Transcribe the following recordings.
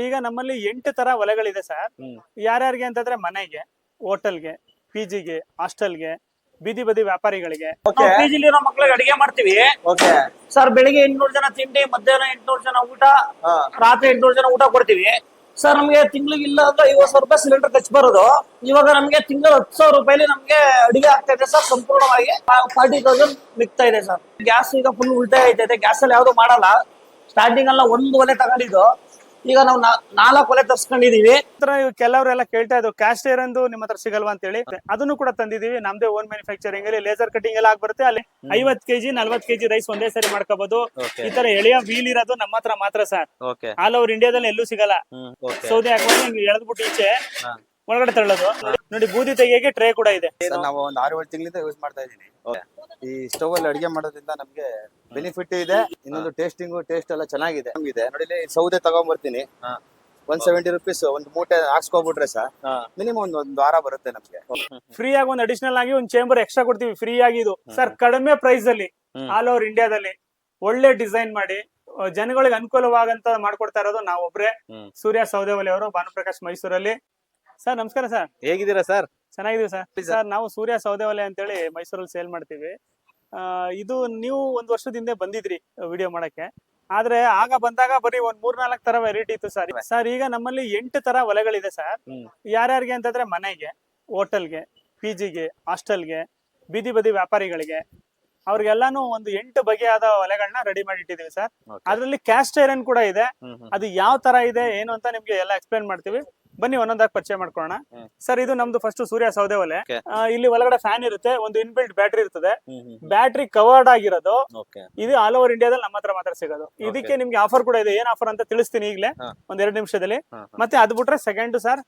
ಈಗ ನಮ್ಮಲ್ಲಿ ಎಂಟು ತರ ಒಲೆಗಳಿದೆ ಸರ್. ಯಾರ್ಯಾರಿಗೆ ಅಂತಂದ್ರೆ ಮನೆಗೆ ಹೋಟೆಲ್ಗೆ ಪಿ ಜಿಗೆ ಹಾಸ್ಟೆಲ್ಗೆ ಬೀದಿ ಬದಿ ವ್ಯಾಪಾರಿಗಳಿಗೆ. ಓಕೆ ಪಿಜಿಲಿ ಇರೋ ಮಕ್ಳಿಗೆ ಅಡಿಗೆ ಮಾಡ್ತೀವಿ. ಓಕೆ ಸರ್ ಬೆಳಿಗ್ಗೆ ಎಂಟ್ನೂರು ಜನ ತಿಂಡಿ ಮಧ್ಯಾಹ್ನ ಎಂಟ್ನೂರು ಜನ ಊಟ ರಾತ್ರಿ ಎಂಟ್ನೂರು ಜನ ಊಟ ಕೊಡ್ತೀವಿ. ಸರ್ ನಮ್ಗೆ ತಿಂಗಳಿಗೆ ಇಲ್ಲ ಅಂದ್ರೆ ಐವತ್ ಸಾವಿರ ರೂಪಾಯಿ ಸಿಲಿಂಡರ್ ಖರ್ಚು ಬರೋದು. ಇವಾಗ ನಮ್ಗೆ ತಿಂಗಳ ಹತ್ತು ಸಾವಿರ ರೂಪಾಯಿ ನಮ್ಗೆ ಅಡಿಗೆ ಆಗ್ತಾ ಇದೆ ಸರ್ ಸಂಪೂರ್ಣವಾಗಿ. ಫಾರ್ಟಿ ತೌಸಂಡ್ ಮಿಗ್ತಾ ಇದೆ ಸರ್. ಗ್ಯಾಸ್ ಈಗ ಫುಲ್ ಉಲ್ಟಾ ಐತೈತೆ ಗ್ಯಾಸ್ ಅಲ್ಲಿ ಯಾವ್ದು ಮಾಡಲ್ಲ. ಸ್ಟಾರ್ಟಿಂಗ್ ಅಲ್ಲ ಒಂದು ಒಲೆ ತಗೊಂಡಿದ್ದು. ಈಗ ನಾವು ನಾಲ್ಕು ಒಲೆ ತರ್ಸ್ಕೊಂಡಿದೀವಿ. ಕೆಲವರೆಲ್ಲ ಕೇಳ್ತಾ ಇದ್ರು ಕ್ಯಾಸ್ಟ್ ಅಂದು ನಿಮ್ಮ ಹತ್ರ ಸಿಗಲ್ವಾ ಅಂತ ಹೇಳಿ ಅದನ್ನು ಕೂಡ ತಂದಿದೀವಿ. ನಮ್ದೇ ಓನ್ ಮ್ಯಾನುಫ್ಯಾಕ್ಚರಿಂಗ್ ಅಲ್ಲಿ ಲೇಸರ್ ಕಟಿಂಗ್ ಎಲ್ಲ ಆಗ್ಬರುತ್ತೆ. ಅಲ್ಲಿ ಐವತ್ ಕೆಜಿ ನಲ್ವತ್ ಕೆಜಿ ರೈಸ್ ಒಂದೇ ಸರಿ ಮಾಡ್ಕೋಬಹುದು ಈ ತರ ಎಳೆಯ ವೀಲ್ ಇರೋದು ನಮ್ಮ ಹತ್ರ ಮಾತ್ರ ಸರ್. ಆಲ್ ಓವರ್ ಇಂಡಿಯಾದಲ್ಲಿ ಎಲ್ಲೂ ಸಿಗಲ್ಲ. ಸೌದೆ ಹಾಕೊಂಡು ಎಳೆದ್ಬಿಟ್ಟು ಈಚೆ. ಒಳಗಡೆ ತಳ್ಳೋದು. ನೋಡಿ ಬೂದಿ ತೆಗಿಯಕ್ಕೆ ಟ್ರೇ ಕೂಡ ಇದೆ. ಸರ್ ನಾವು ಒಂದು ಆರು ಏಳು ತಿಂಗಳಿಂದ ಯೂಸ್ ಮಾಡ್ತಾ ಇದೀನಿ ಈ ಸ್ಟವ್ ಅಲ್ಲಿ ಅಡಿಗೆ ಮಾಡೋದ್ರಿಂದ ನಮ್ಗೆ ಬೆನಿಫಿಟ್ ಇದೆ ಇನ್ನೊಂದು ಟೇಸ್ಟಿಂಗು ಟೇಸ್ಟ್ ಎಲ್ಲ ಚೆನ್ನಾಗಿದೆ. ನಮ್ಗಿದೆ. ನೋಡಿ ಇಲ್ಲಿ ಸೌದೆ ತಗೊಂಡ್ಬರ್ತೀನಿ. ಒನ್ ಸೆವೆಂಟಿ ರುಪೀಸ್ ಒಂದು ಮೂಟೆ ಹಾಕ್ಸ್ಕೊಬಿಟ್ರೆ ಸರ್ ಹಾ. ಮಿನಿಮಮ್ ಒಂದು ಒಂದು ವಾರ ಬರುತ್ತೆ ನಮ್ಗೆ. ಫ್ರೀ ಆಗಿ ಒಂದು ಅಡಿಷನಲ್ ಆಗಿ ಒಂದು ಚೇಂಬರ್ ಎಕ್ಸ್ಟ್ರಾ ಕೊಡ್ತೀವಿ. ಫ್ರೀ ಆಗಿ ಇದು ಸರ್ ಕಡಿಮೆ ಪ್ರೈಸ್ ಅಲ್ಲಿ ಹ್ಮ್. ಆಲ್ ಓವರ್ ಇಂಡಿಯಾದಲ್ಲಿ ಒಳ್ಳೆ ಡಿಸೈನ್ ಮಾಡಿ ಆ, ಜನಗಳಿಗೆ ಅನುಕೂಲವಾಗಂತ ಮಾಡ್ಕೊಡ್ತಾ ಇರೋದು ನಾವೊಬ್ರೆ. ಹ್ಮ್. ಸೂರ್ಯ ಒಲೆ ಅವರು ಭಾನುಪ್ರಕಾಶ್ ಮೈಸೂರಲ್ಲಿ. ಸರ್ ನಮಸ್ಕಾರ ಸರ್. ಹೇಗಿದ್ದೀರಾ ಸರ್? ಚೆನ್ನಾಗಿದೀವಿ ಸರ್. ಸರ್. ನಾವು ಸೂರ್ಯ ಸೌದೆ ಒಲೆ ಅಂತೇಳಿ ಮೈಸೂರಲ್ಲಿ ಸೇಲ್ ಮಾಡ್ತೀವಿ. ಇದು ನೀವು ಒಂದ್ ವರ್ಷದ ಹಿಂದೆ ಬಂದಿದ್ರಿ ವಿಡಿಯೋ ಮಾಡಕ್ಕೆ. ಆದ್ರೆ ಆಗ ಬಂದಾಗ ಬರೀ ಒಂದ್ ಮೂರ್ನಾಲ್ಕು ತರ ವೆರೈಟಿ ಇತ್ತು ಸರ್. ಸರ್ ಈಗ ನಮ್ಮಲ್ಲಿ ಎಂಟು ತರ ಒಲೆಗಳಿದೆ ಸರ್. ಯಾರ್ಯಾರಿಗೆ ಅಂತಂದ್ರೆ ಮನೆಗೆ ಹೋಟೆಲ್ಗೆ ಪಿ ಜಿಗೆ ಹಾಸ್ಟೆಲ್ಗೆ ಬೀದಿ ಬದಿ ವ್ಯಾಪಾರಿಗಳಿಗೆ ಅವ್ರಿಗೆಲ್ಲಾನು ಒಂದು ಎಂಟು ಬಗೆಯಾದ ಒಲೆಗಳನ್ನ ರೆಡಿ ಮಾಡಿ ಇಟ್ಟಿದೀವಿ ಸರ್ ಅದರಲ್ಲಿ ಕ್ಯಾಸ್ಟ್ ಐರನ್ ಕೂಡ ಇದೆ. ಅದು ಯಾವ ತರ ಇದೆ ಏನು ಅಂತ ನಿಮ್ಗೆ ಎಲ್ಲ ಎಕ್ಸ್ಪ್ಲೇನ್ ಮಾಡ್ತೀವಿ. ಬನ್ನಿ ಒಂದೊಂದಾಗಿ ಪರಿಚಯ ಮಾಡ್ಕೊಳ್ಳೋಣ. ಸರ್ ಇದು ನಮ್ದು ಫಸ್ಟ್ ಸೂರ್ಯ ಸೌದೆ ಒಲೆ. ಇಲ್ಲಿ ಒಳಗಡೆ ಫ್ಯಾನ್ ಇರುತ್ತೆ ಒಂದು ಇನ್ಬಿಲ್ಟ್ ಬ್ಯಾಟ್ರಿ ಇರ್ತದೆ. ಬ್ಯಾಟ್ರಿ ಕವರ್ಡ್ ಆಗಿರೋದು ಇದು ಆಲ್ ಓವರ್ ಇಂಡಿಯಾದಲ್ಲಿ ನಮ್ಮ ಹತ್ರ ಮಾತ್ರ ಸಿಗೋದು. ಇದಕ್ಕೆ ನಿಮ್ಗೆ ಆಫರ್ ಕೂಡ ಇದೆ. ಏನ್ ಆಫರ್ ಅಂತ ತಿಳಿಸ್ತೀನಿ ಈಗಲೇ. ಒಂದ್ ಎರಡು ನಿಮಿಷದಲ್ಲಿ. ಮತ್ತೆ ಅದ್ ಬಿಟ್ರೆ ಸೆಕೆಂಡ್ ಸರ್.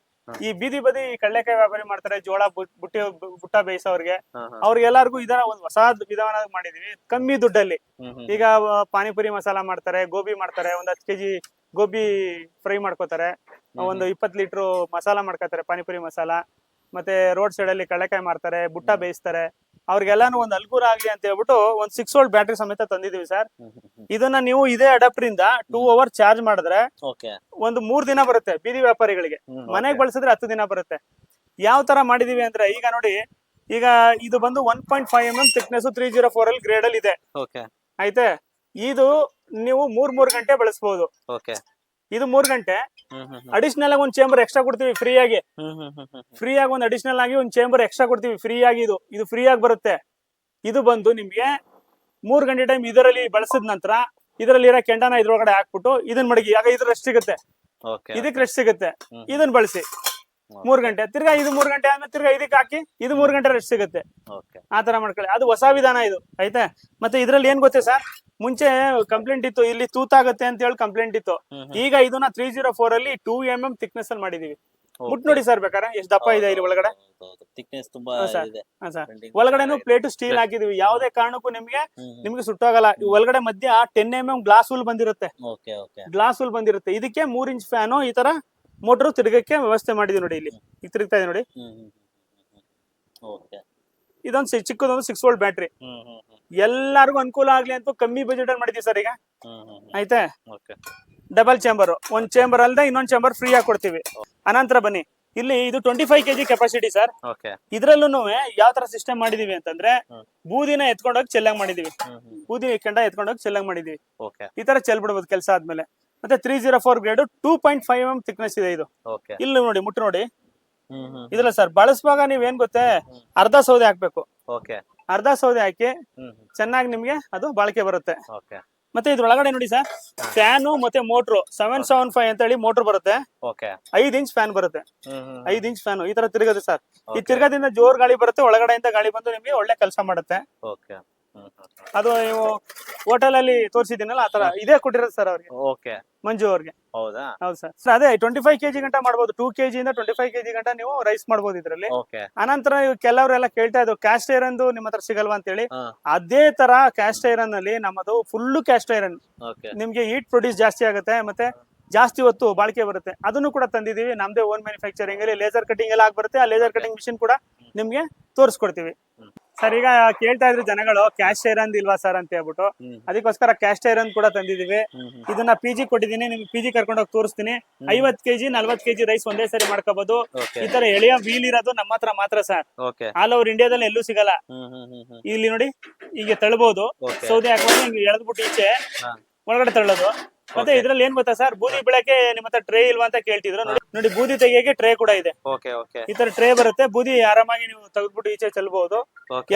ಈ ಬೀದಿ ಬದಿ ಕಡ್ಲೆಕಾಯಿ ವ್ಯಾಪಾರಿ ಮಾಡ್ತಾರೆ ಜೋಳ ಬುಟ್ಟಿ ಬುಟ್ಟ ಬೇಯಿಸೋರ್ಗೆ. ಅವ್ರಿಗೆಲ್ಲರಿಗೂ ಇದನ್ನ ಒಂದು ಹೊಸ ವಿಧಾನ ಮಾಡಿದೀವಿ. ಕಮ್ಮಿ ದುಡ್ಡಲ್ಲಿ. ಈಗ ಪಾನಿಪುರಿ ಮಸಾಲ ಮಾಡ್ತಾರೆ ಗೋಬಿ ಮಾಡ್ತಾರೆ ಒಂದ್ ಹತ್ತು ಕೆಜಿ ಗೋಬಿ ಫ್ರೈ ಮಾಡ್ಕೋತಾರೆ. ಒಂದು ಇಪ್ಪತ್ ಲೀಟರ್ ಮಸಾಲ ಮಾಡ್ಕೋತಾರೆ ಪಾನಿಪುರಿ ಮಸಾಲ. ಮತ್ತೆ ರೋಡ್ ಸೈಡ್ ಅಲ್ಲಿ ಕಡಲೆಕಾಯಿ ಮಾರ್ತಾರೆ ಬುಟ್ಟ ಬೇಯಿಸ್ತಾರೆ. ಅವ್ರಿಗೆಲ್ಲಾನು ಒಂದ್ ಅಲ್ಗೂರ ಆಗ್ಲಿ ಅಂತ ಹೇಳ್ಬಿಟ್ಟು ಒಂದ್ ಸಿಕ್ಸ್ ವೋಲ್ಟ್ ಬ್ಯಾಟ್ರಿ ಸಮೇತ ತಂದಿದೀವಿ ಸರ್ ಇದನ್ನ ನೀವು ಇದೇ ಅಡಾಪ್ಟರ್ ಇಂದ ಟೂ ಅವರ್ ಚಾರ್ಜ್ ಮಾಡಿದ್ರೆ ಒಂದು ಮೂರ್ ದಿನ ಬರುತ್ತೆ ಬೀದಿ ವ್ಯಾಪಾರಿಗಳಿಗೆ. ಮನೆಗೆ ಬಳಸಿದ್ರೆ ಹತ್ತು ದಿನ ಬರುತ್ತೆ. ಯಾವ ತರ ಮಾಡಿದೀವಿ ಅಂದ್ರೆ ಈಗ ನೋಡಿ ಈಗ ಇದು ಬಂದು one point five M M thickness three zero four ಅಲ್ಲಿ ಗ್ರೇಡ್ ಅಲ್ಲಿ ಇದೆ. ಆಯ್ತಾ ಆಯ್ತೆ? ಇದು ನೀವು ಮೂರ್ ಮೂರ್ ಗಂಟೆ ಬಳಸಬಹುದು ಓಕೆ. ಇದು ಮೂರ್ ಗಂಟೆ. ಅಡಿಷನಲ್ ಆಗಿ ಒಂದ್ ಚೇಂಬರ್ ಎಕ್ಸ್ಟ್ರಾ ಕೊಡ್ತೀವಿ ಫ್ರೀ ಆಗಿ ಫ್ರೀ ಆಗಿ ಒಂದ್ ಅಡಿಷನಲ್ ಆಗಿ ಒಂದ್ ಚೇಂಬರ್ ಎಕ್ಸ್ಟ್ರಾ ಕೊಡ್ತೀವಿ. ಫ್ರೀ ಆಗಿ ಇದು. ಇದು ಫ್ರೀ ಆಗಿ ಬರುತ್ತೆ. ಇದು ಬಂದು ನಿಮ್ಗೆ ಮೂರ್ ಗಂಟೆ ಟೈಮ್ ಇದರಲ್ಲಿ ಬಳಸಿದ ನಂತರ ಇದರಲ್ಲಿ ಇರೋ ಕೆಂಡನ ಇದ್ರೊಳಗಡೆ ಹಾಕ್ಬಿಟ್ಟು ಇದನ್ನ ಮಡಗಿ. ಆಗ ಇದ್ರ ರೆಸ್ಟ್ ಸಿಗುತ್ತೆ. ಇದಕ್ ರೆಸ್ಟ್ ಸಿಗುತ್ತೆ. ಇದನ್ನ ಬಳಸಿ. ಮೂರ್ ಗಂಟೆ. ತಿರ್ಗಾ ಇದು ಮೂರ್ ಗಂಟೆ ಆದ್ಮೇಲೆ ತಿರ್ಗಾ ಇದಕ್ಕೆ ಹಾಕಿ ಇದು ಮೂರ್ ಗಂಟೆ ರೆಸ್ಟ್ ಸಿಗುತ್ತೆ. ಆತರ ಆ ತರ ಮಾಡ್ಕೊಳ್ಳಿ. ಅದು ಹೊಸ ವಿಧಾನ ಇದು. ಆಯ್ತಾ? ಮತ್ತೆ ಇದ್ರಲ್ಲಿ ಏನ್ ಗೊತ್ತೇ ಸರ್? ಮುಂಚೆ ಕಂಪ್ಲೇಂಟ್ ಇತ್ತು ಇಲ್ಲಿ ತೂತಾಗತ್ತೆ ಅಂತ ಹೇಳಿ ಕಂಪ್ಲೇಂಟ್ ಇತ್ತು. ಈಗ ಇದನ್ನ ತ್ರೀ ಜೀರೋ ಫೋರ್ ಅಲ್ಲಿ ಟೂ ಎಂ ಎಂ ಥಿಕ್ನೆಸ್ ಅಲ್ಲಿ ಮಾಡಿದೀವಿ. ಮುಟ್ ನೋಡಿ ಸರ್ ಬೇಕಾರೆ ಎಷ್ಟು ದಪ್ಪ ಇದೆ ಇಲ್ಲಿ ಒಳಗಡೆ? ಥಿಕ್ನೆಸ್ ತುಂಬಾ ಒಳಗಡೆನು ಪ್ಲೇಟ್ ಸ್ಟೀಲ್ ಹಾಕಿದೀವಿ. ಯಾವುದೇ ಕಾರಣಕ್ಕೂ ನಿಮ್ಗೆ. ನಿಮ್ಗೆ ಸುಟ್ಟೋಗಲ್ಲ. ಒಳಗಡೆ ಮಧ್ಯ ಟೆನ್ ಎಂ ಎಂ ಗ್ಲಾಸ್ ಹುಲ್ ಬಂದಿರುತ್ತೆ. ಗ್ಲಾಸ್ ಹುಲ್ ಬಂದಿರುತ್ತೆ. ಇದಕ್ಕೆ ಮೂರ್ ಇಂಚ್ ಫ್ಯಾನು ಈ ತರ ಮೋಟರ್ ತಿರುಗಕ್ಕೆ ವ್ಯವಸ್ಥೆ ಮಾಡಿದೀವಿ ನೋಡಿ ಇಲ್ಲಿ. ಈಗ ತಿರುಗ್ತಾ ಇದೆ ನೋಡಿ. ಇದೊಂದು ಚಿಕ್ಕದೊಂದು ಸಿಕ್ಸ್ ವೋಲ್ಟ್ ಬ್ಯಾಟ್ರಿ ಎಲ್ಲರಿಗೂ ಅನುಕೂಲ ಆಗ್ಲಿ ಅಂತ ಕಮ್ಮಿ ಬಜೆಟ್ ಅಲ್ಲಿ ಮಾಡಿದೀವಿ ಸರ್ ಈಗ. ಆಯ್ತಾ? ಡಬಲ್ ಚೇಂಬರ್ ಒಂದ್ ಚೇಂಬರ್ ಅಲ್ಲದೆ ಇನ್ನೊಂದ್ ಚೇಂಬರ್ ಫ್ರೀ ಆಗಿ ಕೊಡ್ತೀವಿ. ಅನಂತರ ಬನ್ನಿ. ಇಲ್ಲಿ ಇದು twenty five KG capacity sir. ಇದ್ರಲ್ಲೂ ಯಾವ ತರ ಸಿಸ್ಟಮ್ ಮಾಡಿದೀವಿ ಅಂತಂದ್ರೆ. ಬೂದಿನ ಎತ್ಕೊಂಡೋಗಿ ಚೆಲ್ಲಾಗ್ ಮಾಡಿದೀವಿ. ಬೂದಿ ಕೆಂಡ ಎತ್ಕೊಂಡೋಗಿ ಚೆಲ್ಲಾಗ್ ಮಾಡಿದೀವಿ. ಓಕೆ ಈ ತರ ಚೆಲ್ ಬಿಡಬಹುದು ಕೆಲಸ ಆದ್ಮೇಲೆ. ಮತ್ತೆ three zero four grade two point five M thickness ಇದೆ ಇದು. ಇಲ್ಲಿ ನೋಡಿ ಮುಟ್ಟು ನೋಡಿ. ಹ್ಮ್ ಸರ್ ಬಳಸುವಾಗ ನೀವ್ ಏನ್ ಗೊತ್ತೇ ಅರ್ಧ ಸೌದೆ ಹಾಕ್ಬೇಕು. ಓಕೆ. ಅರ್ಧ ಸೌದೆ ಹಾಕಿ ಚೆನ್ನಾಗಿ ನಿಮ್ಗೆ ಅದು ಬಾಳಿಕೆ ಬರುತ್ತೆ. ಓಕೆ. ಮತ್ತೆ ಇದ್ರೊಳಗಡೆ ನೋಡಿ ಸರ್ ಫ್ಯಾನು ಮತ್ತೆ ಮೋಟ್ರು ಸೆವೆನ್ ಸೆವೆನ್ ಫೈವ್ ಅಂತ ಹೇಳಿ ಮೋಟರ್ ಬರುತ್ತೆ. ಓಕೆ. ಐದ್ ಇಂಚ್ ಫ್ಯಾನ್ ಬರುತ್ತೆ. ಐದ್ ಇಂಚ್ ಫ್ಯಾನ್. ಈ ತರ ತಿರ್ಗದೆ ಸರ್. ಈ. ತಿರ್ಗದಿಂದ ಜೋರ್ ಗಾಳಿ ಬರುತ್ತೆ ಒಳಗಡೆಯಿಂದ ಗಾಳಿ ಬಂದು ನಿಮ್ಗೆ ಒಳ್ಳೆ ಕೆಲಸ ಮಾಡುತ್ತೆ. ಓಕೆ. ಅದು ನೀವು ಹೋಟೆಲ್ ಅಲ್ಲಿ ತೋರಿಸಿದ್ದೀನಲ್ಲ ಆತರ ತರ ಇದೇ ಕೊಟ್ಟಿರೋದು ಸರ್ ಅವ್ರಿಗೆ. ಓಕೆ. ಮಂಜು ಅವ್ರಿಗೆ. ಹೌದಾ? ಹೌದು ಸರ್ ಸರ್ ಅದೇ ಟ್ವೆಂಟಿ ಫೈವ್ ಕೆಜಿ ಗಂಟ ಮಾಡ್ಬೋದು. ಟೂ ಕೆಜಿ ಇಂದ ಟ್ವೆಂಟಿ ಫೈವ್ ಕೆಜಿ ಗಂಟ ನೀವು ರೈಸ್ ಮಾಡ್ಬೋದು ಇದ್ರಲ್ಲಿ. ಓಕೆ. ಅನಂತರ ನೀವು ಕೆಲವರೆಲ್ಲ ಕೇಳ್ತಾ ಇದ್ರು ಕ್ಯಾಸ್ಟ್ ಐರನ್ ನಿಮ್ಮ ಹತ್ರ ಸಿಗಲ್ವಾ ಅಂತ ಹೇಳಿ ಅದೇ ತರ ಕ್ಯಾಸ್ಟ್ ಐರನ್ ಅಲ್ಲಿ ನಮ್ಮದು ಫುಲ್ ಕ್ಯಾಸ್ಟ್ ಐರನ್ ನಿಮ್ಗೆ ಹೀಟ್ ಪ್ರೊಡ್ಯೂಸ್ ಜಾಸ್ತಿ ಆಗುತ್ತೆ ಮತ್ತೆ ಜಾಸ್ತಿ ಹೊತ್ತು ಬಾಳಿಕೆ ಬರುತ್ತೆ. ಅದನ್ನು ಕೂಡ ತಂದಿದೀವಿ ನಮ್ದೇ ಓನ್ ಮ್ಯಾನುಫ್ಯಾಕ್ಚರಿಂಗ್ ಅಲ್ಲಿ ಲೇಸರ್ ಕಟಿಂಗ್ ಎಲ್ಲ ಆಗಿ ಬರುತ್ತೆ ಆ ಲೇಸರ್ ಕಟಿಂಗ್ ಮಿಷಿನ್ ಕೂಡ ನಿಮ್ಗೆ ತೋರಿಸ್ಕೊಡ್ತೀವಿ. ಸರ್ ಈಗ ಕೇಳ್ತಾ ಇದ್ರು ಜನಗಳು ಕ್ಯಾಶ್ ಟೈರನ್ ಇಲ್ವಾ ಸರ್ ಅಂತ ಹೇಳ್ಬಿಟ್ಟು. ಅದಕ್ಕೋಸ್ಕರ ಕ್ಯಾಶ್ ಟೈರನ್ ಕೂಡ ತಂದಿದೀವಿ. ಇದನ್ನ ಪಿ ಜಿ ಕೊಟ್ಟಿದ್ದೀನಿ ನಿಮ್ಗೆ ಪಿ ಜಿ ಕರ್ಕೊಂಡು ಹೋಗಿ ತೋರಿಸ್ತೀನಿ. ಐವತ್ ಕೆಜಿ ನಲ್ವತ್ ಕೆಜಿ ರೈಸ್ ಒಂದೇ ಸರಿ ಮಾಡ್ಕೋಬಹುದು ಈ ತರ ಎಳೆಯ ವೀಲ್ ಇರೋದು ನಮ್ಮ ಹತ್ರ ಮಾತ್ರ ಸರ್ ಆಲ್ ಓವರ್ ಇಂಡಿಯಾದಲ್ಲಿ ಎಲ್ಲೂ ಸಿಗಲ್ಲ. ಇಲ್ಲಿ ನೋಡಿ ಹೀಗೆ ತಳ್ಬಹುದು ಸೌದೆ ಹಾಕೊಂಡು ಹಿಂಗೆ ಎಳೆದ್ಬಿಟ್ಟು ಈಚೆ. ಒಳಗಡೆ ತಳ್ಳೋದು. ಮತ್ತೆ. ಇದ್ರಲ್ಲಿ ಏನ್ ಗೊತ್ತಾ ಸರ್ ಬೂದಿ ಬೆಳಕೆ ನಿಮ್ಮ ಹತ್ರ ಟ್ರೇ ಇಲ್ವಾ ಅಂತ ಕೇಳ್ತಿದ್ರು. ನೋಡಿ ನೋಡಿ ಬೂದಿ ತೆಗಿಯಕ್ಕೆ ಟ್ರೇ ಕೂಡ ಇದೆ. ಓಕೆ ಓಕೆ ಈ ತರ ಟ್ರೇ ಬರುತ್ತೆ. ಬೂದಿ ಆರಾಮಾಗಿ ನೀವು ತೆಗೆದ್ಬಿಟ್ಟು ಈಚೆ ಚೆಲ್ಬಹುದು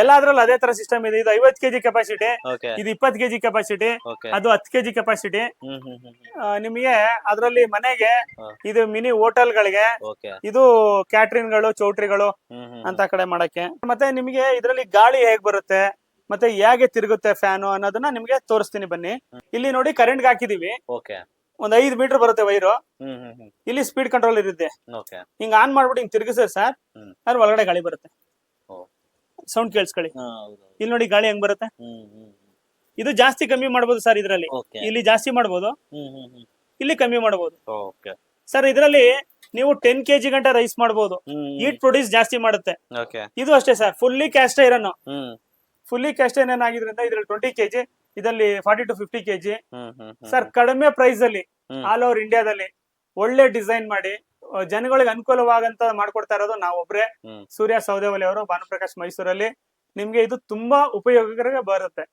ಎಲ್ಲಾದ್ರಲ್ಲಿ ಅದೇ ತರ ಸಿಸ್ಟಮ್ ಇದೆ. ಇದು ಐವತ್ ಕೆಜಿ ಕೆಪಾಸಿಟಿ ಇದು ಇಪ್ಪತ್ ಕೆಜಿ ಕೆಪಾಸಿಟಿ ಅದು ಹತ್ತು ಕೆಜಿ ಕೆಪಾಸಿಟಿ ನಿಮಗೆ ಅದರಲ್ಲಿ ಮನೆಗೆ ಇದು ಮಿನಿ ಹೋಟೆಲ್ ಗಳಿಗೆ ಇದು ಕ್ಯಾಟ್ರಿನ್ಗಳು ಚೌಟ್ರಿಗಳು ಅಂತ ಕಡೆ ಮಾಡಕ್ಕೆ. ಮತ್ತೆ ನಿಮಗೆ ಇದರಲ್ಲಿ ಗಾಳಿ ಹೇಗ್ ಬರುತ್ತೆ? ಮತ್ತೆ ಹೇಗೆ ತಿರುಗುತ್ತೆ ಫ್ಯಾನು ಅನ್ನೋದನ್ನ ನಿಮ್ಗೆ ತೋರಿಸ್ತೀನಿ ಬನ್ನಿ. ಇಲ್ಲಿ ನೋಡಿ ಕರೆಂಟ್ ಹಾಕಿದೀವಿ. ಓಕೆ ಒಂದ್ ಐದ್ ಮೀಟರ್ ಬರುತ್ತೆ ವೈರು ಇಲ್ಲಿ ಸ್ಪೀಡ್ ಕಂಟ್ರೋಲ್ ಇರುತ್ತೆ. ಓಕೆ ಹಿಂಗ್ ಆನ್ ಮಾಡ್ಬಿಟ್ಟು ಹಿಂಗ್ ತಿರುಗಿಸಿದ್ರೆ ಸರ್. ಅದ್ರ ಒಳಗಡೆ ಗಾಳಿ ಬರುತ್ತೆ. ಸೌಂಡ್ ಕೇಳಿಸ್ಕೊಳ್ಳಿ. ಇಲ್ಲಿ ನೋಡಿ ಗಾಳಿ ಹೆಂಗ್ ಬರುತ್ತೆ? ಇದು ಜಾಸ್ತಿ ಕಮ್ಮಿ ಮಾಡ್ಬೋದು ಸರ್ ಇದರಲ್ಲಿ. ಇಲ್ಲಿ ಜಾಸ್ತಿ ಮಾಡ್ಬೋದು. ಹ್ಮ್ ಇಲ್ಲಿ ಕಮ್ಮಿ ಮಾಡ್ಬೋದು. ಸರ್ ಇದರಲ್ಲಿ ನೀವು ಟೆನ್ ಕೆಜಿ ಗಂಟೆ ರೈಸ್ ಮಾಡಬಹುದು ಹೀಟ್ ಪ್ರೊಡ್ಯೂಸ್ ಜಾಸ್ತಿ ಮಾಡುತ್ತೆ. ಇದು ಅಷ್ಟೇ sir fully cast iron fully cast ಏನಾಗಿದ್ರಿಂದ ಆಗಿದ್ರಿಂದ ಇದ್ರಲ್ಲಿ ಟ್ವೆಂಟಿ ಕೆಜಿ ಇದರಲ್ಲಿ forty to fifty KG sir ಕಡಿಮೆ ಪ್ರೈಸ್ ಅಲ್ಲಿ. ಆಲ್ ಓವರ್ ಇಂಡಿಯಾದಲ್ಲಿ ಒಳ್ಳೆ ಡಿಸೈನ್ ಮಾಡಿ ಜನಗಳಿಗೆ ಅನುಕೂಲವಾಗಂತ ಮಾಡ್ಕೊಡ್ತಾ ಇರೋದು ನಾವೊಬ್ರೆ. ಸೂರ್ಯ ಸೌದೇವಲಿ ಅವರು ಭಾನುಪ್ರಕಾಶ್ ಮೈಸೂರಲ್ಲಿ. ನಿಮ್ಗೆ ಇದು ತುಂಬಾ ಉಪಯೋಗಕರ ಬರುತ್ತೆ.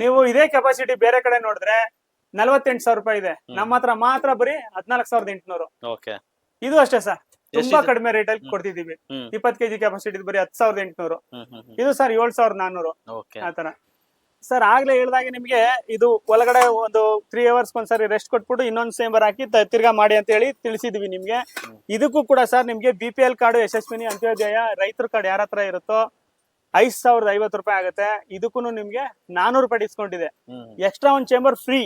ನೀವು ಇದೇ ಕೆಪಾಸಿಟಿ ಬೇರೆ ಕಡೆ ನೋಡಿದ್ರೆ ನಲವತ್ತೆಂಟು ಸಾವಿರ ರೂಪಾಯಿ ಇದೆ. ನಮ್ಮ ಹತ್ರ ಮಾತ್ರ ಬರೀ ಹದಿನಾಲ್ಕು ಸಾವಿರದ ಎಂಟುನೂರು. ಇದು ಅಷ್ಟೇ ಸರ್ ತುಂಬಾ ಕಡಿಮೆ ರೇಟ್ ಅಲ್ಲಿ ಕೊಡ್ತಿದೀವಿ. ಇಪ್ಪತ್ ಕೆಜಿ ಕೆಪಾಸಿಟಿ ಬರೀ ಹತ್ತು ಸಾವಿರದ ಎಂಟುನೂರು. ಇದು ಸರ್ ಏಳ್ ಸಾವಿರದ ನಾನ್ನೂರು ಓಕೆ. ಆತರ ಸರ್ ಆಗ್ಲೇ ಹೇಳಿದಾಗ ನಿಮ್ಗೆ ಇದು ಒಳಗಡೆ ಒಂದು ತ್ರೀ ಅವರ್ಸ್ ಒಂದ್ಸರಿ ರೆಸ್ಟ್ ಕೊಟ್ಬಿಟ್ಟು ಇನ್ನೊಂದ್ ಸೇಂಬರ್ ಹಾಕಿ ತಿರ್ಗಾ ಮಾಡಿ ಅಂತ ಹೇಳಿ ತಿಳಿಸಿದ್ವಿ ನಿಮ್ಗೆ. ಇದಕ್ಕೂ ಕೂಡ ಸರ್ ನಿಮ್ಗೆ B P L card Yashasvini Antyodaya ರೈತರ ಕಾರ್ಡ್ ಯಾರ ಹತ್ರ ಇರುತ್ತೋ ಐದ್ ಸಾವಿರದ ಐವತ್ತು ರೂಪಾಯಿ ಆಗುತ್ತೆ. ಇದಕ್ಕೂ ನಿಮ್ಗೆ ನಾನೂರು ರೂಪಾಯಿ ಡಿಸ್ಕೌಂಟ್ ಇದೆ. ಎಕ್ಸ್ಟ್ರಾ ಒಂದ್ ಚೇಂಬರ್ ಫ್ರೀ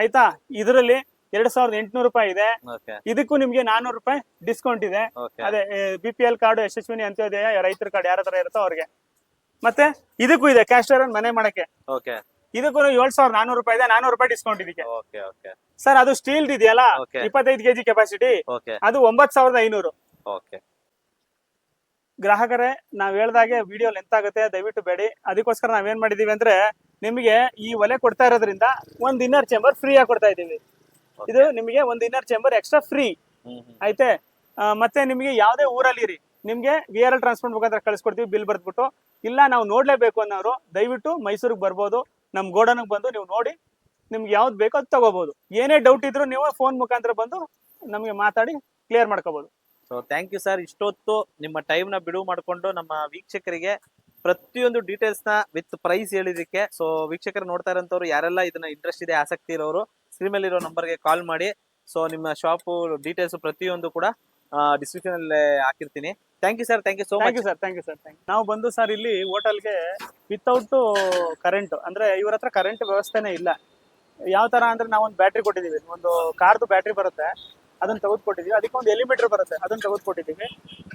ಆಯ್ತಾ? ಇದರಲ್ಲಿ ಎರಡ್ ಸಾವಿರದ ಎಂಟುನೂರು ರೂಪಾಯಿ ಇದೆ. ಇದಕ್ಕೂ ನಿಮ್ಗೆ ನಾನೂರು ರೂಪಾಯಿ ಡಿಸ್ಕೌಂಟ್ ಇದೆ. ಅದೇ B P L card Yashasvini Antyodaya ರೈತರ ಕಾರ್ಡ್ ಯಾರ ಹತ್ರ ಇರುತ್ತೋ ಅವ್ರಿಗೆ. ಮತ್ತೆ ಇದಕ್ಕೂ ಇದೆ ಕ್ಯಾಶ್ ಮನೆ ಮಾಡಕ್ಕೆ. ಇದಕ್ಕೂ ಏಳ್ ಸಾವಿರದ ನಾನೂರು ರೂಪಾಯಿ ಇದೆ ನಾನೂರು ರೂಪಾಯಿ ಡಿಸ್ಕೌಂಟ್ ಇದಕ್ಕೆ. ಸರ್ ಅದು ಸ್ಟೀಲ್ ಇದೆಯಲ್ಲ. ಇಪ್ಪತ್ತೈದು ಕೆಜಿ ಕೆಪಾಸಿಟಿ ಅದು ಒಂಬತ್ ಸಾವಿರದ ಐನೂರು. ಗ್ರಾಹಕರೇ ನಾವ್ ಹೇಳ್ದಾಗೆ ವಿಡಿಯೋ ಲೆಂತ್ ಆಗುತ್ತೆ ದಯವಿಟ್ಟು ಬೇಡಿ. ಅದಕ್ಕೋಸ್ಕರ ನಾವೇನ್ ಮಾಡಿದೀವಿ ಅಂದ್ರೆ ನಿಮಗೆ ಈ ಒಲೆ ಕೊಡ್ತಾ ಇರೋದ್ರಿಂದ ಒಂದ್ ಇನ್ನರ್ ಚೇಂಬರ್ ಫ್ರೀ ಆಗಿ ಕೊಡ್ತಾ ಇದೀವಿ ಇದು ನಿಮಗೆ ಒಂದು ಇನ್ನರ್ ಚೇಂಬರ್ ಎಕ್ಸ್ಟ್ರಾ ಫ್ರೀ ಐತೆ ಮತ್ತೆ ನಿಮಗೆ ಯಾವುದೇ ಊರಲ್ಲಿ ಇರಿ. ನಿಮ್ಗೆ ವಿ ಆರ್ ಎಲ್ ಟ್ರಾನ್ಸ್ಪೋರ್ಟ್ ಮುಖಾಂತರ ಕಳಿಸ್ಕೊಡ್ತೀವಿ ಬಿಲ್ ಬರ್ದ್ಬಿಟ್ಟು. ಇಲ್ಲ ನಾವು ನೋಡ್ಲೇಬೇಕು ಅನ್ನೋರು ದಯವಿಟ್ಟು ಮೈಸೂರಿಗೆ ಬರ್ಬೋದು. ನಮ್ ಗೋಡನಿಗೆ ಬಂದು ನೀವು ನೋಡಿ ನಿಮ್ಗೆ ಯಾವ್ದು ಬೇಕೋ ಅದು ತಗೋಬಹುದು ಏನೇ ಡೌಟ್ ಇದ್ರು ನೀವು ಫೋನ್ ಮುಖಾಂತರ ಬಂದು ನಮಗೆ ಮಾತಾಡಿ ಕ್ಲಿಯರ್ ಮಾಡ್ಕೋಬಹುದು ಸೊ ಥ್ಯಾಂಕ್ ಯು ಸರ್ ಇಷ್ಟೊತ್ತು ನಿಮ್ಮ ಟೈಮ್ನ ಬಿಡುವು ಮಾಡಿಕೊಂಡು ನಮ್ಮ ವೀಕ್ಷಕರಿಗೆ ಪ್ರತಿಯೊಂದು ಡೀಟೇಲ್ಸ್ನ ವಿತ್ ಪ್ರೈಸ್ ಹೇಳಿದಕ್ಕೆ ಸೊ ವೀಕ್ಷಕರು ನೋಡ್ತಾ ಇರೋಂಥವ್ರು ಯಾರೆಲ್ಲ ಇದನ್ನ ಇಂಟ್ರೆಸ್ಟ್ ಇದೆ ಆಸಕ್ತಿ ಇರೋರು ಸ್ಕ್ರೀನ್ ಮೇಲೆ ಇರೋ ನಂಬರ್ಗೆ ಕಾಲ್ ಮಾಡಿ. ಸೊ ನಿಮ್ಮ ಶಾಪು ಡೀಟೇಲ್ಸ್ ಪ್ರತಿಯೊಂದು ಕೂಡ ಡಿಸ್ಕ್ರಿಪ್ಷನ್ ಅಲ್ಲಿ ಹಾಕಿರ್ತೀನಿ. Thank you sir thank you so thank much you sir thank you sir thank ನಾವು ಬಂದು ಸರ್ ಇಲ್ಲಿ ಹೋಟೆಲ್ಗೆ ವಿತೌಟ್ ಕರೆಂಟ್ ಅಂದ್ರೆ ಇವ್ರ ಹತ್ರ ಕರೆಂಟ್ ವ್ಯವಸ್ಥೆನೇ ಇಲ್ಲ. ಯಾವ ತರ ಅಂದ್ರೆ ನಾವೊಂದು ಬ್ಯಾಟ್ರಿ ಕೊಟ್ಟಿದೀವಿ. ಒಂದು ಕಾರ್ದು ಬ್ಯಾಟ್ರಿ ಬರುತ್ತೆ. ಅದನ್ನ ತೆಗೆದುಕೊಟ್ಟಿದೀವಿ. ಅದಕ್ಕೆ ಒಂದು ಎಲಿಮೀಟರ್ ಬರುತ್ತೆ ಅದನ್ನ ತೆಗೆದುಕೊಟ್ಟಿದ್ದೀವಿ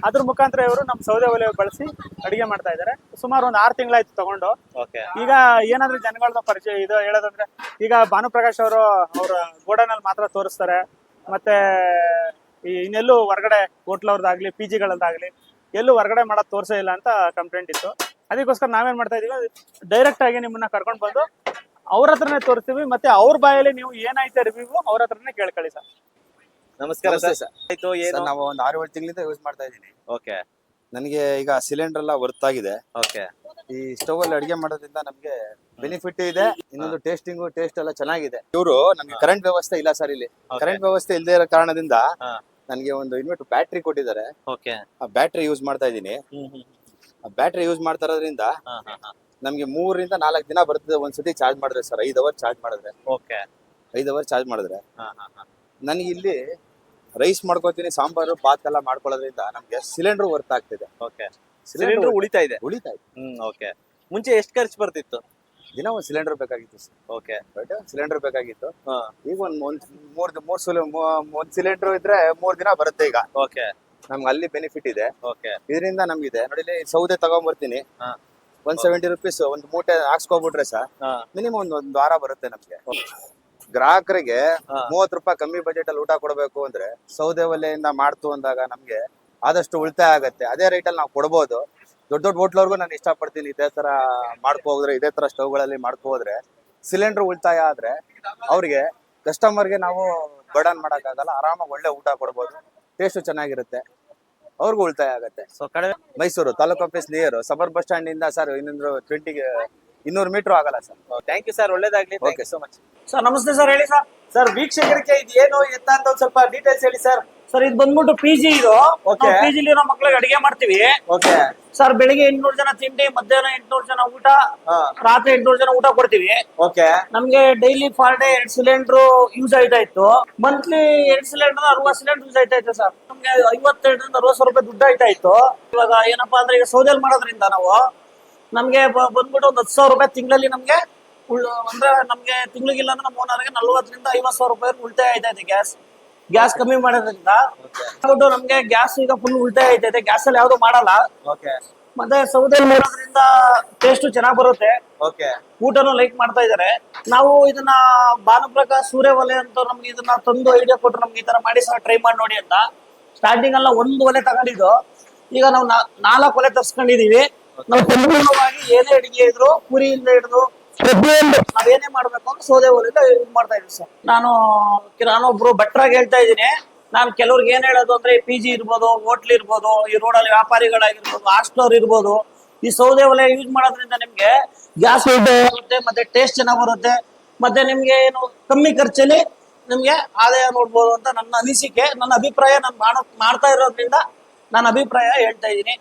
ಅದ್ರ ಮುಖಾಂತರ ಇವರು ನಮ್ಮ ಸೌದೆ ಒಲೆ ಬಳಸಿ ಅಡಿಗೆ ಮಾಡ್ತಾ ಇದ್ದಾರೆ. ಸುಮಾರು ಒಂದು ಆರು ತಿಂಗಳಾಯ್ತು ತಗೊಂಡು. ಓಕೆ ಈಗ ಏನಾದ್ರೂ ಜನಗಳನ್ನ ಪರಿಚಯ ಇದು ಹೇಳೋದಂದ್ರೆ ಈಗ ಭಾನುಪ್ರಕಾಶ್ ಅವರು ಅವರ ಗೋಡನಲ್ಲಿ ಮಾತ್ರ ತೋರಿಸ್ತಾರೆ. ಮತ್ತೆ ಈ ಇನ್ನೆಲ್ಲೂ ಹೊರಗಡೆ ಹೋಟ್ಲವ್ರದ್ದಾಗ್ಲಿ ಪಿ ಜಿಗಳದ್ದಾಗ್ಲಿ ಎಲ್ಲೂ ಹೊರಗಡೆ ಮಾಡೋದು ತೋರಿಸೇ ಇಲ್ಲ ಅಂತ ಕಂಪ್ಲೇಂಟ್ ಇತ್ತು. ಅದಕ್ಕೋಸ್ಕರ ನಾವೇನ್ ಮಾಡ್ತಾ ಇದೀವಿ ಡೈರೆಕ್ಟ್ ಆಗಿ ನಿಮ್ಮನ್ನ ಕರ್ಕೊಂಡು ಬಂದು ಅವ್ರ ಹತ್ರನೇ ತೋರಿಸ್ತೀವಿ ಮತ್ತೆ ಅವ್ರ ಬಾಯಲ್ಲಿ ನೀವು ಏನಾಯ್ತು ರಿವ್ಯೂ ಅವ್ರ ಹತ್ರನೇ ಕೇಳ್ಕೊಳ್ಳಿ ಸರ್. ನಮಸ್ಕಾರ ಸರ್. ಆಯ್ತು ಏನು? ನಾವು ಒಂದು ಆರು ಏಳು ತಿಂಗಳಿಂದ ಯೂಸ್ ಮಾಡ್ತಾ ಇದ್ದೀನಿ. ಓಕೆ. ನನಗೆ ಈಗ ಸಿಲಿಂಡರ್ ಎಲ್ಲ ವರ್ತ್ ಆಗಿದೆ. ಓಕೆ. ಈ ಸ್ಟವ್ ಅಲ್ಲಿ ಅಡಿಗೆ ಮಾಡೋದ್ರಿಂದ ನಮ್ಗೆ ಬೆನಿಫಿಟ್ ಇದೆ ಇನ್ನೊಂದು ಟೇಸ್ಟಿಂಗು ಟೇಸ್ಟ್ ಎಲ್ಲ ಚೆನ್ನಾಗಿದೆ. ಇವರು ನಮ್ಗೆ ಕರೆಂಟ್ ವ್ಯವಸ್ಥೆ ಇಲ್ಲ ಸರ್ ಇಲ್ಲಿ. ಕರೆಂಟ್ ವ್ಯವಸ್ಥೆ ಇಲ್ಲದೆ ಇರೋ ಕಾರಣದಿಂದ. ನನಗೆ ಒಂದು ಇನ್ವರ್ಟರ್ ಬ್ಯಾಟ್ರಿ ಕೊಟ್ಟಿದ್ದಾರೆ. ಓಕೆ. ಆ ಬ್ಯಾಟ್ರಿ ಯೂಸ್ ಮಾಡ್ತಾ ಇದ್ದೀನಿ. ಆ ಬ್ಯಾಟ್ರಿ ಯೂಸ್ ಮಾಡ್ತಾ ಇರೋದ್ರಿಂದ ನಮ್ಗೆ ಮೂರರಿಂದ ನಾಲ್ಕು ದಿನ ಬರ್ತದೆ. ಒಂದ್ಸತಿ ಚಾರ್ಜ್ ಮಾಡಿದ್ರೆ ಸರ್ ಐದು ಅವರ್ ಚಾರ್ಜ್ ಮಾಡಿದ್ರೆ. ಓಕೆ. ಐದು ಅವರ್ ಚಾರ್ಜ್ ಮಾಡಿದ್ರೆ. ಹಾ ಹಾ ಹಾ. ನನಗೆ ಇಲ್ಲಿ ರೈಸ್ ಮಾಡ್ಕೋತೀನಿ ಸಾಂಬಾರು ಬಾತ್ ಎಲ್ಲ ಮಾಡ್ಕೊಳ್ಳೋದ್ರಿಂದ ನಮ್ಗೆ ಸಿಲಿಂಡರ್ ವರ್ತ್ ಆಗ್ತಿದೆ. ಓಕೆ ಸಿಲಿಂಡರ್ ಉಳಿತಾ ಇದೆ? ಉಳಿತಾ ಇದೆ. ಹ್ಮ್ ಓಕೆ ಮುಂಚೆ ಎಷ್ಟು ಖರ್ಚು ಬರ್ತಿತ್ತು? ದಿನ ಒಂದು ಸಿಲಿಂಡರ್ ಬೇಕಾಗಿತ್ತು ಸರ್. ಓಕೆ ಬಟ್ ಸಿಲಿಂಡರ್ ಬೇಕಾಗಿತ್ತು. ಈಗ ಒಂದ್ ಒಂದ್ ಮೂರ್ ಮೂರ್ ಸುಲ ಒಂದ್ ಸಿಲಿಂಡರ್ ಇದ್ರೆ ಮೂರ್ ದಿನ ಬರುತ್ತೆ ಈಗ. ಓಕೆ ನಮ್ಗೆ ಅಲ್ಲಿ ಬೆನಿಫಿಟ್ ಇದೆ. ಓಕೆ ಇದರಿಂದ ನಮ್ಗಿದೆ. ನೋಡಿ ಇಲ್ಲಿ ಸೌದೆ ತಗೊಂಡ್ಬರ್ತೀನಿ. ಒನ್ ಸೆವೆಂಟಿ ರುಪೀಸ್ ಒಂದು ಮೂಟೆ ಹಾಕ್ಸ್ಕೊಬಿಟ್ರೆ ಸರ್ ಮಿನಿಮಮ್ ಒಂದ್ ಒಂದ್ ವಾರ ಬರುತ್ತೆ ನಮ್ಗೆ. ಗ್ರಾಹಕರಿಗೆ. ಮೂವತ್ ರೂಪಾಯಿ ಕಮ್ಮಿ ಬಜೆಟ್ ಅಲ್ಲಿ ಊಟ ಕೊಡಬೇಕು ಅಂದ್ರೆ ಸೌದೆ ಒಲೆಯಿಂದ ಮಾಡ್ತು ಅಂದಾಗ ನಮ್ಗೆ ಆದಷ್ಟು ಉಳಿತಾಯ ಆಗತ್ತೆ. ಅದೇ ರೇಟ್ ಅಲ್ಲಿ ನಾವು ಕೊಡ್ಬೋದು. ದೊಡ್ಡ ದೊಡ್ಡ ಹೋಟ್ಲವ್ರಿಗೂ ನಾನು ಇಷ್ಟಪಡ್ತೀನಿ ಇದೇ ತರ ಮಾಡ್ಕೊ ಹೋದ್ರೆ ಇದೇ ತರ ಸ್ಟವ್ಗಳಲ್ಲಿ ಮಾಡ್ಕೋ ಹೋದ್ರೆ ಸಿಲಿಂಡರ್ ಉಳಿತಾಯ ಆದ್ರೆ ಅವ್ರಿಗೆ ಕಸ್ಟಮರ್ಗೆ ನಾವು ಬರ್ಡನ್ ಆಗಲ್ಲ ಆರಾಮಾಗಿ ಒಳ್ಳೆ ಊಟ ಕೊಡ್ಬೋದು. ಟೇಸ್ಟು ಚೆನ್ನಾಗಿರುತ್ತೆ. ಅವ್ರಿಗೂ ಉಳಿತಾಯ ಆಗತ್ತೆ. ಸೊ ಕಡಿಮೆ Mysuru taluk office near suburb bus stand ಇಂದ ಸರ್ ಇನ್ನೊಂದು ಟ್ವೆಂಟಿಗೆ ಇನ್ನೂರು ಮೀಟರ್ ಆಗಲ್ಲ ಸರ್. ಥ್ಯಾಂಕ್ ಯು ಸರ್ ಒಳ್ಳೇದಾಗ್ಲಿ. Thank you. So much sir ನಮಸ್ತೆ ಸರ್ ಹೇಳಿ ಸರ್ ಸರ್ ವೀಕ್ಷಕರಿಗೆ ಇದು ಏನು ಎತ್ತ ಅಂತ ಒಂದ್ ಸ್ವಲ್ಪ ಡೀಟೇಲ್ಸ್ ಹೇಳಿ ಸರ್ ಸರ್ ಇದು ಬಂದ್ಬಿಟ್ಟು ಪಿ ಜಿ ಇದು. Okay. ಪಿ ಜಿಲಿ ನಮ್ಮ ಮಕ್ಳಿಗೆ ಅಡಿಗೆ ಮಾಡ್ತೀವಿ. ಓಕೆ ಸರ್ ಬೆಳಿಗ್ಗೆ ಎಂಟ್ನೂರು ಜನ ತಿಂಡಿ ಮಧ್ಯಾಹ್ನ ಎಂಟ್ನೂರು ಜನ ಊಟ ರಾತ್ರಿ ಎಂಟ್ನೂರು ಜನ ಊಟ ಕೊಡ್ತೀವಿ. ಓಕೆ ನಮ್ಗೆ ಡೈಲಿ ಫಾರ್ ಡೇ ಎರಡ್ ಸಿಲಿಂಡರ್ ಯೂಸ್ ಆಯ್ತಾ ಇತ್ತು. ಮಂತ್ಲಿ ಎರಡ್ ಸಿಲಿಂಡರ್ ಅರವತ್ತು ಸಿಲಿಂಡರ್ ಯೂಸ್ ಆಯ್ತಾ ಇತ್ತು ಸರ್ ನಮ್ಗೆ ಐವತ್ತೆರಡರಿಂದ ಅರವತ್ತು ಸಾವಿರ ರೂಪಾಯಿ ದುಡ್ಡು ಆಯ್ತಾ ಇತ್ತು. ಇವಾಗ ಏನಪ್ಪಾ ಅಂದ್ರೆ ಈಗ ಸೌದೆಲ್ ಮಾಡೋದ್ರಿಂದ ನಾವು ನಮ್ಗೆ ಬಂದ್ಬಿಟ್ಟು ಒಂದು ಹತ್ತು ಸಾವಿರ ರೂಪಾಯಿ ತಿಂಗಳಲ್ಲಿ ನಮ್ಗೆ ಅಂದ್ರೆ ನಮ್ಗೆ ತಿಂಗಳಿಗಿಲ್ಲ ಅಂದ್ರೆ ನಮ್ಮ ಓನರ್ಗೆ ನಲ್ವತ್ತರಿಂದ ಐವತ್ತು ಸಾವಿರ ರೂಪಾಯಿ ಉಳಿತಾಯ ಆಯ್ತಾ ಇದೆ ಗ್ಯಾಸ್ ಗ್ಯಾಸ್ ಕಮ್ಮಿ ಮಾಡೋದ್ರಿಂದ. ಆಗ್ಬಿಟ್ಟು ನಮ್ಗೆ ಗ್ಯಾಸ್ ಈಗ ಫುಲ್ ಉಳಿತಾಯ ಆಯ್ತೈತೆ ಗ್ಯಾಸ್ ಅಲ್ಲಿ ಯಾವ್ದು ಮಾಡಲ್ಲ. ಓಕೆ ಮತ್ತೆ ಸೌದೆ ಮಾಡೋದ್ರಿಂದ ಟೇಸ್ಟ್ ಚೆನ್ನಾಗ್ ಬರುತ್ತೆ. ಓಕೆ ಊಟನು ಲೈಕ್ ಮಾಡ್ತಾ ಇದಾರೆ. ನಾವು ಇದನ್ನ ಭಾನುಪ್ರಕಾಶ್ ಸೂರ್ಯವಲೆ ಅಂತ ನಮ್ಗೆ ಇದನ್ನ ತಂದು ಐಡಿಯಾ ಕೊಟ್ಟು ನಮ್ಗೆ ಈ ತರ ಮಾಡಿ ಸಹ ಟ್ರೈ ಮಾಡಿ ನೋಡಿ ಅಂತ. ಸ್ಟಾರ್ಟಿಂಗ್ ಅಲ್ಲ ಒಂದು ಒಲೆ ತಗೊಂಡಿದ್ದು. ಈಗ ನಾವು ನಾಲ್ಕು ಒಲೆ ತರ್ಸ್ಕೊಂಡಿದೀವಿ. ನಾವು ಸಂಪೂರ್ಣವಾಗಿ ಏನೇ ಅಡಿಗೆ ಇದ್ರು ಕುರಿಯಿಂದ ಹಿಡಿದು ಪ್ರತಿಯೊಂದು. ನಾವೇನೇ ಮಾಡ್ಬೇಕು ಅಂತ ಸೌದೆ ಒಲೆಯಿಂದ ಯೂಸ್ ಮಾಡ್ತಾ ಇದೀವಿ ಸರ್. ನಾನು ನಾನೊಬ್ರು ಭಟ್ರಾಗಿ ಹೇಳ್ತಾ ಇದ್ದೀನಿ ನಾನು ಕೆಲವ್ರಿಗೆ ಏನ್ ಹೇಳೋದು ಅಂದ್ರೆ ಪಿ ಜಿ ಇರ್ಬೋದು ಹೋಟ್ಲ್ ಇರ್ಬೋದು ಈ ರೋಡಲ್ಲಿ ವ್ಯಾಪಾರಿಗಳಾಗಿರ್ಬೋದು ಹಾಸ್ಟೆಲ್ ಇರ್ಬೋದು ಈ ಸೌದೆ ಒಲೆ ಯೂಸ್ ಮಾಡೋದ್ರಿಂದ ನಿಮ್ಗೆ ಗ್ಯಾಸ್ ಬರುತ್ತೆ ಮತ್ತೆ ಟೇಸ್ಟ್ ಚೆನ್ನಾಗಿ ಬರುತ್ತೆ ಮತ್ತೆ ನಿಮ್ಗೆ ಏನು ಕಮ್ಮಿ ಖರ್ಚಲ್ಲಿ ನಿಮ್ಗೆ ಆದಾಯ ನೋಡ್ಬೋದು ಅಂತ ನನ್ನ ಅನಿಸಿಕೆ ನನ್ನ ಅಭಿಪ್ರಾಯ ನಾನು ಮಾಡೋ ಮಾಡ್ತಾ ಇರೋದ್ರಿಂದ ನನ್ನ ಅಭಿಪ್ರಾಯ ಹೇಳ್ತಾ ಇದ್ದೀನಿ.